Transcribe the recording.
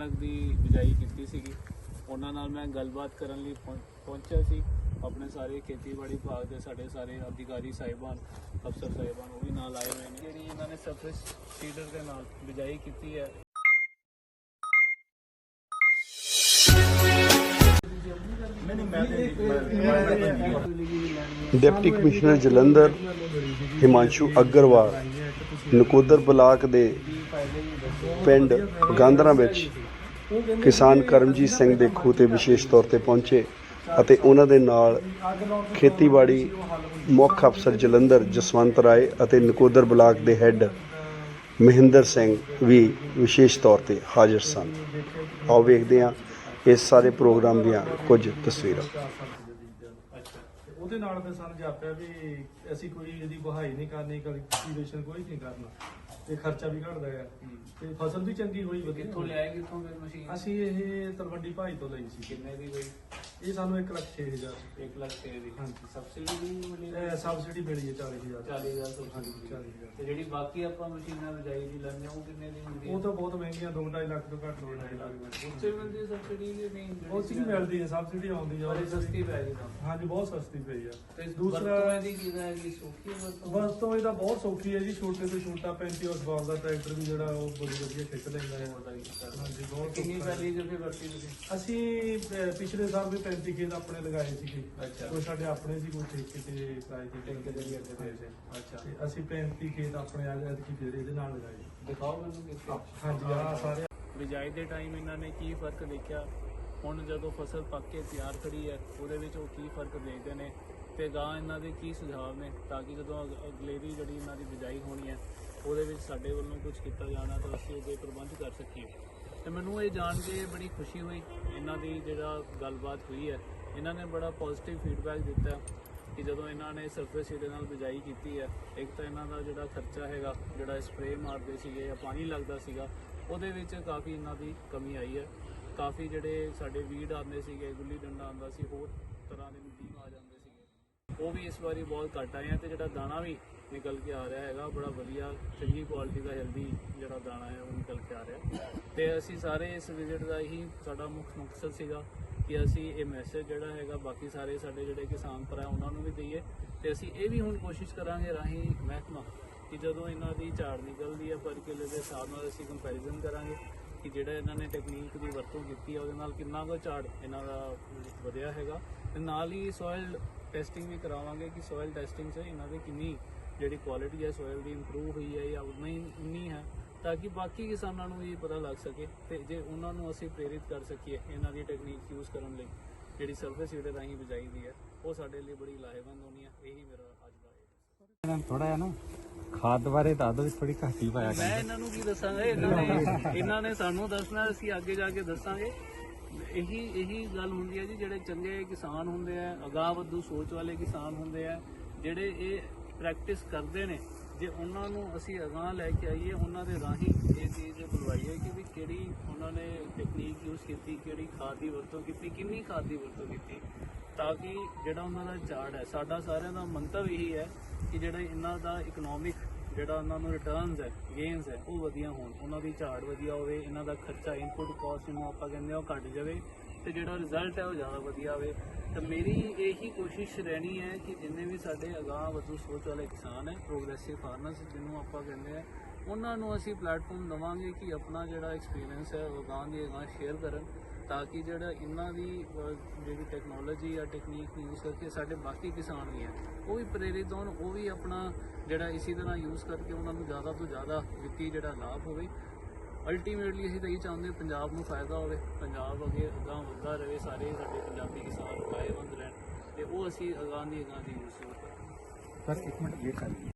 ਕਣਕ ਦੀ ਬਿਜਾਈ ਕੀਤੀ ਸੀਗੀ। ਉਹਨਾਂ ਨਾਲ ਮੈਂ ਗੱਲਬਾਤ ਕਰਨ ਲਈ ਪਹੁੰਚਿਆ ਸੀ। ਆਪਣੇ ਸਾਰੇ ਖੇਤੀਬਾੜੀ ਵਿਭਾਗ ਦੇ ਸਾਡੇ ਸਾਰੇ ਅਧਿਕਾਰੀ ਸਾਹਿਬਾਨ, ਅਫਸਰ ਸਾਹਿਬਾਨ ਉਹ ਵੀ ਨਾਲ ਆਏ ਹੋਏ ਨੇ। ਜਿਹੜੀ ਇਹਨਾਂ ਨੇ ਸਰਫੇਸ ਸੀਡਰ ਦੇ ਨਾਲ ਬਿਜਾਈ ਕੀਤੀ ਹੈ। Deputy commissioner Jalandhar Himanshu Agarwal Nakodar block ਦੇ ਪਿੰਡ ਗਾਂਦਰਾ ਵਿੱਚ ਕਿਸਾਨ ਕਰਮਜੀਤ ਸਿੰਘ ਦੇ ਖੂਹ ਤੇ ਵਿਸ਼ੇਸ਼ ਤੌਰ ਤੇ ਪਹੁੰਚੇ ਅਤੇ ਉਹਨਾਂ ਦੇ ਨਾਲ ਖੇਤੀਬਾੜੀ ਮੁੱਖ ਅਫਸਰ ਜਲੰਧਰ ਜਸਵੰਤ ਰਾਏ ਅਤੇ ਨਕੋਦਰ ਬਲਾਕ ਦੇ ਹੈੱਡ ਮਹਿੰਦਰ ਸਿੰਘ ਵੀ ਵਿਸ਼ੇਸ਼ ਤੌਰ ਤੇ ਹਾਜ਼ਰ ਸਨ। ਆਓ ਵੇਖਦੇ ਹਾਂ ਇਸ ਸਾਰੇ ਪ੍ਰੋਗਰਾਮ ਦੀਆਂ ਕੁਝ ਤਸਵੀਰਾਂ। ਉਹਦੇ ਨਾਲ ਫਿਰ ਸਾਨੂੰ ਜਾਪਿਆ ਵੀ ਅਸੀਂ ਕੋਈ ਇਹਦੀ ਵਹਾਈ ਨਹੀਂ ਕਰਨੀ ਕਲਟੀਵੇਸ਼ਨ ਕੋਈ ਨਹੀਂ ਕਰਨਾ। ਤੇ ਖਰਚਾ ਵੀ ਘਟਦਾ ਹੈ ਤੇ ਫਸਲ ਵੀ ਚੰਗੀ ਹੋਈ ਵਧੀਆ। ਕਿੱਥੋਂ ਲਿਆਏ ਕਿੱਥੋਂ ਫਿਰ ਮਸ਼ੀਨ? ਅਸੀਂ ਇਹ ਤਲਵੰਡੀ ਭਾਈ ਤੋਂ ਲਈ ਸੀ। ਕਿੰਨੇ ਦੀ ਬਈ? ਇਹ ਸਾਨੂੰ 1 ਲੱਖ 6000 1 ਲੱਖ ਛੇ ਦੀ। ਹਾਂਜੀ। ਸਬਸਿਡੀ ਵੀ ਮਿਲੀ? ਇਹ ਸਬਸਿਡੀ ਮਿਲੀ ਹੈ 40000 40000 ਸਬਸਿਡੀ ਮਿਲੀ। 40000 ਤੇ ਜਿਹੜੀ ਬਾਕੀ ਆਪਾਂ ਮਸ਼ੀਨਾਂ ਬਿਜਾਈ ਦੀ ਲੈਂਦੇ ਹਾਂ ਉਹ ਕਿੰਨੇ ਦੀ ਮਿਲਦੀ ਹੈ? ਉਹ ਤਾਂ ਬਹੁਤ ਮਹਿੰਗੀਆਂ 2.5 ਲੱਖ ਤੋਂ ਘੱਟ ਨਹੀਂ ਲੱਗਦੀ ਉੱਚੇ ਮਿਲਦੀ ਸਬਸਿਡੀ ਕਿ ਨਹੀਂ? ਉਹ ਵੀ ਮਿਲਦੀ ਹੈ ਸਬਸਿਡੀ ਆਉਂਦੀ ਬੜੀ ਹੈ ਸਸਤੀ ਪੈ ਗਈ ਤਾਂ। ਹਾਂਜੀ ਬਹੁਤ ਸਸਤੀ ਪਈ ਆ। ਤੇ ਦੂਸਰਾ ਇਹਦੀ ਕੀ ਹੈ? ਕਿ ਸੌਖੀ ਵਰਤੋਂ? ਵਸਤੋਂ ਇਹਦਾ ਬਹੁਤ ਸੌਖੀ ਹੈ ਜੀ ਛੋਟੇ ਤੋਂ ਛੋਟਾ 35 ਹਾਰਸ ਦਾ ਟਰੈਕਟਰ ਵੀ ਜਿਹੜਾ ਉਹ ਬੜੀ ਵਧੀਆ ਖਿੱਚ ਲੈਂਦਾ ਹੈ। ਹਾਂਜੀ ਬਹੁਤ ਕਿੰਨੀ। ਪੈਲੀ ਜਿਵੇਂ ਵਰਤੀ ਤੁਸੀਂ? ਅਸੀਂ ਅਹ, ਪਿਛਲੇ ਸਾਲ ਵੀ 35 ਖੇਤ ਆਪਣੇ ਲਗਾਏ ਸੀਗੇ। ਅੱਛਾ। ਕੋਈ ਸਾਡੇ ਆਪਣੇ ਸੀ ਕੋਈ ਠੇਕੇ ਤੇ ਕਿਰਾਏ ਤੇ ਠੇਕੇ ਤੇ ਵੀ ਅੱਗੇ ਦੇ ਸੀ। ਅੱਛਾ। ਤੇ ਅਸੀਂ 35 ਖੇਤ ਆਪਣੇ ਆ ਗਏ ਕਿ ਫਿਰ ਇਹਦੇ ਨਾਲ ਲਗਾਏ। ਦਿਖਾਓ ਮੈਨੂੰ ਕਿਸ ਹਾਂਜੀ ਆ ਸਾਰੇ ਬਿਜਾਈ ਦੇ ਟਾਈਮ ਇਹਨਾਂ ਨੇ ਕੀ ਫ਼ਰਕ ਦੇਖਿਆ? ਹੁਣ ਜਦੋਂ ਫਸਲ ਪੱਕ ਕੇ ਤਿਆਰ ਖੜੀ ਹੈ ਉਹਦੇ ਵਿੱਚ ਉਹ ਕੀ ਫ਼ਰਕ ਦੇਖਦੇ ਨੇ? ਤੇ ਗਾਂ ਇਹਨਾਂ ਦੇ ਕੀ ਸੁਝਾਅ ਨੇ ਤਾਂ ਕਿ ਜਦੋਂ ਅਗ- ਅਗਲੇਰੀ ਜਿਹੜੀ ਇਹਨਾਂ ਦੀ ਬਿਜਾਈ ਹੋਣੀ ਹੈ ਉਹਦੇ ਵਿੱਚ ਸਾਡੇ ਵੱਲੋਂ ਕੁਝ ਕੀਤਾ ਜਾਣਾ ਤਾਂ ਅਸੀਂ ਉਹਦੇ ਪ੍ਰਬੰਧ ਕਰ ਸਕੀਏ। ਤੇ ਮੈਨੂੰ ਇਹ ਜਾਣ ਕੇ ਬੜੀ ਖੁਸ਼ੀ ਹੋਈ, ਇਹਨਾਂ ਦੀ ਜਿਹੜਾ ਗੱਲਬਾਤ ਹੋਈ ਹੈ, ਇਹਨਾਂ ਨੇ ਬੜਾ ਪੋਜ਼ਿਟਿਵ ਫੀਡਬੈਕ ਦਿੱਤਾ ਕਿ ਜਦੋਂ ਇਹਨਾਂ ਨੇ ਸਰਫੇਸ ਸੀਡੇ ਨਾਲ ਬਿਜਾਈ ਕੀਤੀ ਹੈ, ਇੱਕ ਤਾਂ ਇਹਨਾਂ ਦਾ ਜਿਹੜਾ ਖਰਚਾ ਹੈਗਾ, ਜਿਹੜਾ ਸਪਰੇਅ ਮਾਰਦੇ ਸੀਗੇ ਜਾਂ ਪਾਣੀ ਲੱਗਦਾ ਸੀਗਾ, ਉਹਦੇ ਵਿੱਚ ਕਾਫੀ ਇਹਨਾਂ ਦੀ ਕਮੀ ਆਈ ਹੈ। ਕਾਫੀ ਜਿਹੜੇ ਸਾਡੇ ਵੀਡ ਆਉਂਦੇ ਸੀਗੇ, ਗੁੱਲੀ ਡੰਡਾ ਆਉਂਦਾ ਸੀ, ਹੋਰ ਤਰ੍ਹਾਂ ਦੇ ਨਦੀਮ ਆ ਉਹ ਵੀ ਇਸ ਵਾਰੀ ਬਹੁਤ ਘੱਟ ਆਏ ਆ ਤੇ ਜਿਹੜਾ ਦਾਣਾ ਵੀ ਨਿਕਲ ਕੇ ਆ ਰਿਹਾ ਹੈਗਾ, ਬੜਾ ਵਧੀਆ, ਚੰਗੀ ਕੁਆਲਿਟੀ ਦਾ ਹੈਲਦੀ ਜਿਹੜਾ ਦਾਣਾ ਹੈ, ਉਹ ਨਿਕਲ ਕੇ ਆ ਰਿਹਾ। ਤੇ ਅਸੀਂ ਸਾਰੇ ਇਸ ਵਿਜ਼ਿਟ ਦਾ ਹੀ ਸਾਡਾ ਮੁੱਖ ਮਕਸਦ ਸੀਗਾ ਕਿ ਅਸੀਂ ਇਹ ਮੈਸੇਜ ਜਿਹੜਾ ਹੈਗਾ, ਬਾਕੀ ਸਾਰੇ ਸਾਡੇ ਜਿਹੜੇ ਕਿਸਾਨ ਭਰਾ ਉਹਨਾਂ ਨੂੰ ਵੀ ਦਈਏ। ਤੇ ਅਸੀਂ ਇਹ ਵੀ ਹੁਣ ਕੋਸ਼ਿਸ਼ ਕਰਾਂਗੇ ਰਾਹੀਂ ਮਹਿਕਮਾ ਕਿ ਜਦੋਂ ਇਹਨਾਂ ਦੀ ਝਾੜ ਨਿਕਲਦੀ ਹੈ, ਪਰ ਕਿਲੇ ਦੇ ਹਿਸਾਬ ਨਾਲ ਅਸੀਂ ਕੰਪੈਰੀਜ਼ਨ ਕਰਾਂਗੇ ਕਿ ਜਿਹੜਾ ਇਹਨਾਂ ਨੇ ਟੈਕਨੀਕ ਦੀ ਵਰਤੋਂ ਕੀਤੀ ਹੈ ਉਹਦੇ ਨਾਲ ਕਿੰਨਾ ਕੁ ਝਾੜ ਇਹਨਾਂ ਦਾ ਵਧਿਆ ਹੈਗਾ। ਤੇ ਨਾਲ ਹੀ ਸੋਇਲ ਟੈਸਟਿੰਗ ਵੀ ਕਰਾਵਾਂਗੇ ਕਿ ਸੋਇਲ ਟੈਸਟਿੰਗ 'ਚ ਇਹਨਾਂ ਦੀ ਕਿੰਨੀ ਜਿਹੜੀ ਕੁਆਲਿਟੀ ਹੈ ਸੋਇਲ ਦੀ ਇੰਪਰੂਵ ਹੋਈ ਹੈ ਜਾਂ ਉਨਾ ਉਨੀ ਹੈ ਤਾਂ ਕਿ ਬਾਕੀ ਕਿਸਾਨਾਂ ਨੂੰ ਵੀ ਪਤਾ ਲੱਗ ਸਕੇ ਤੇ ਜੇ ਉਹਨਾਂ ਨੂੰ ਅਸੀਂ ਪ੍ਰੇਰਿਤ ਕਰ ਸਕੀਏ ਇਹਨਾਂ ਦੀ ਟੈਕਨੀਕ ਯੂਜ਼ ਕਰਨ ਲਈ ਜਿਹੜੀ ਸਰਫੇਸ ਸੀਡਰ ਰਾਹੀਂ ਬਿਜਾਈ ਦੀ ਹੈ ਉਹ ਸਾਡੇ ਲਈ ਬੜੀ ਲਾਹੇਵੰਦ ਹੋਣੀ ਹੈ ਇਹੀ ਮੇਰਾ ਅੱਜ ਦਾ ਥੋੜਾ ਜਿਹਾ ਨਾ ਖਾਦ ਬਾਰੇ ਦੱਸ ਦੋ ਥੋੜੀ ਘੱਟ ਹੀ ਪਾਇਆ ਮੈਂ ਇਹਨਾਂ ਨੂੰ ਕੀ ਦੱਸਾਂਗਾ ਇਹਨਾਂ ਨੇ ਇਹਨਾਂ ਨੇ ਸਾਨੂੰ ਦੱਸਣਾ ਅਸੀਂ ਅੱਗੇ ਜਾ ਕੇ ਦੱਸਾਂਗੇ। ਇਹੀ ਇਹੀ ਗੱਲ ਹੁੰਦੀ ਹੈ ਜੀ, ਜਿਹੜੇ ਚੰਗੇ ਕਿਸਾਨ ਹੁੰਦੇ ਆ, ਅਗਾਂਹ ਵਧੂ ਸੋਚ ਵਾਲੇ ਕਿਸਾਨ ਹੁੰਦੇ ਆ, ਜਿਹੜੇ ਇਹ ਪ੍ਰੈਕਟਿਸ ਕਰਦੇ ਨੇ, ਜੇ ਉਹਨਾਂ ਨੂੰ ਅਸੀਂ ਅਗਾਂਹ ਲੈ ਕੇ ਆਈਏ, ਉਹਨਾਂ ਦੇ ਰਾਹੀਂ ਇਹ ਚੀਜ਼ ਬੁਲਵਾਈਏ ਕਿ ਵੀ ਕਿਹੜੀ ਉਹਨਾਂ ਨੇ ਟੈਕਨੀਕ ਯੂਜ਼ ਕੀਤੀ, ਕਿਹੜੀ ਖਾਦ ਦੀ ਵਰਤੋਂ ਕੀਤੀ, ਕਿੰਨੀ ਖਾਦ ਦੀ ਵਰਤੋਂ ਕੀਤੀ, ਤਾਂ ਕਿ ਜਿਹੜਾ ਉਹਨਾਂ ਦਾ ਝਾੜ ਹੈ, ਸਾਡਾ ਸਾਰਿਆਂ ਦਾ ਮੰਤਵ ਇਹੀ ਹੈ ਕਿ ਜਿਹੜਾ ਇਹਨਾਂ ਦਾ ਇਕਨੋਮਿਕ ਜਿਹੜਾ ਉਹਨਾਂ ਨੂੰ ਰਿਟਰਨਸ ਹੈ ਗੇਨਸ ਹੈ, ਉਹ ਵਧੀਆ ਹੋਣ। ਉਹਨਾਂ ਦੀ ਝਾੜ ਵਧੀਆ ਹੋਵੇ, ਇਹਨਾਂ ਦਾ ਖਰਚਾ ਇਨਪੁਟ ਕਾਸਟ ਨੂੰ ਆਪਾਂ ਕਹਿੰਦੇ ਆ, ਉਹ ਘਟ ਜਾਵੇ ਤੇ ਜਿਹੜਾ ਰਿਜ਼ਲਟ ਹੈ ਉਹ ਜ਼ਿਆਦਾ ਵਧੀਆ ਆਵੇ ਤਾਂ ਮੇਰੀ ਇਹੀ ਕੋਸ਼ਿਸ਼ ਰਹਿਣੀ ਹੈ ਕਿ ਜਿੰਨੇ ਵੀ ਸਾਡੇ ਅਗਾਂਹ ਵਧੂ ਸੋਚ ਵਾਲੇ ਕਿਸਾਨ ਹੈ ਪ੍ਰੋਗਰੈਸਿਵ ਫਾਰਮਰਸ ਜਿਹਨੂੰ ਆਪਾਂ ਕਹਿੰਦੇ ਆ, ਉਹਨਾਂ ਨੂੰ ਅਸੀਂ ਪਲੇਟਫਾਰਮ ਦਵਾਂਗੇ ਕਿ ਆਪਣਾ ਜਿਹੜਾ ਐਕਸਪੀਰੀਅੰਸ ਹੈ, ਉਹ ਅਗਾਂਹ ਦੀ ਅਗਾਂਹ ਸ਼ੇਅਰ ਕਰਨ। ਤਾਂ ਕਿ ਜਿਹੜਾ ਇਹਨਾਂ ਦੀ ਅਹ, ਜਿਹੜੀ ਟੈਕਨੋਲੋਜੀ ਜਾਂ ਟੈਕਨੀਕ ਨੂੰ ਯੂਜ਼ ਕਰਕੇ ਸਾਡੇ ਬਾਕੀ ਕਿਸਾਨ ਵੀ ਹੈ ਉਹ ਵੀ ਪ੍ਰੇਰਿਤ ਹੋਣ ਉਹ ਵੀ ਆਪਣਾ ਜਿਹੜਾ ਇਸੇ ਤਰ੍ਹਾਂ ਯੂਜ਼ ਕਰਕੇ ਉਹਨਾਂ ਨੂੰ ਜ਼ਿਆਦਾ ਤੋਂ ਜ਼ਿਆਦਾ ਵਿੱਤੀ ਜਿਹੜਾ ਲਾਭ ਹੋਵੇ। ਅਲਟੀਮੇਟਲੀ ਅਸੀਂ ਤਾਂ ਇਹ ਚਾਹੁੰਦੇ ਹਾਂ ਪੰਜਾਬ ਨੂੰ ਫਾਇਦਾ ਹੋਵੇ ਪੰਜਾਬ ਅੱਗੇ ਅਗਾਂਹ ਵੱਧਦਾ ਰਹੇ ਸਾਰੇ ਸਾਡੇ ਪੰਜਾਬੀ ਕਿਸਾਨ ਲਾਹੇਵੰਦ ਰਹਿਣ ਤੇ ਉਹ ਅਸੀਂ ਅਗਾਂਹ ਦੀ ਅਗਾਂਹ ਦੀ ਯੂਜ਼ ਕਰਾਂਗੇ। ਬਸ ਇੱਕ ਮਿੰਟ ਵੇਟ ਕਰ।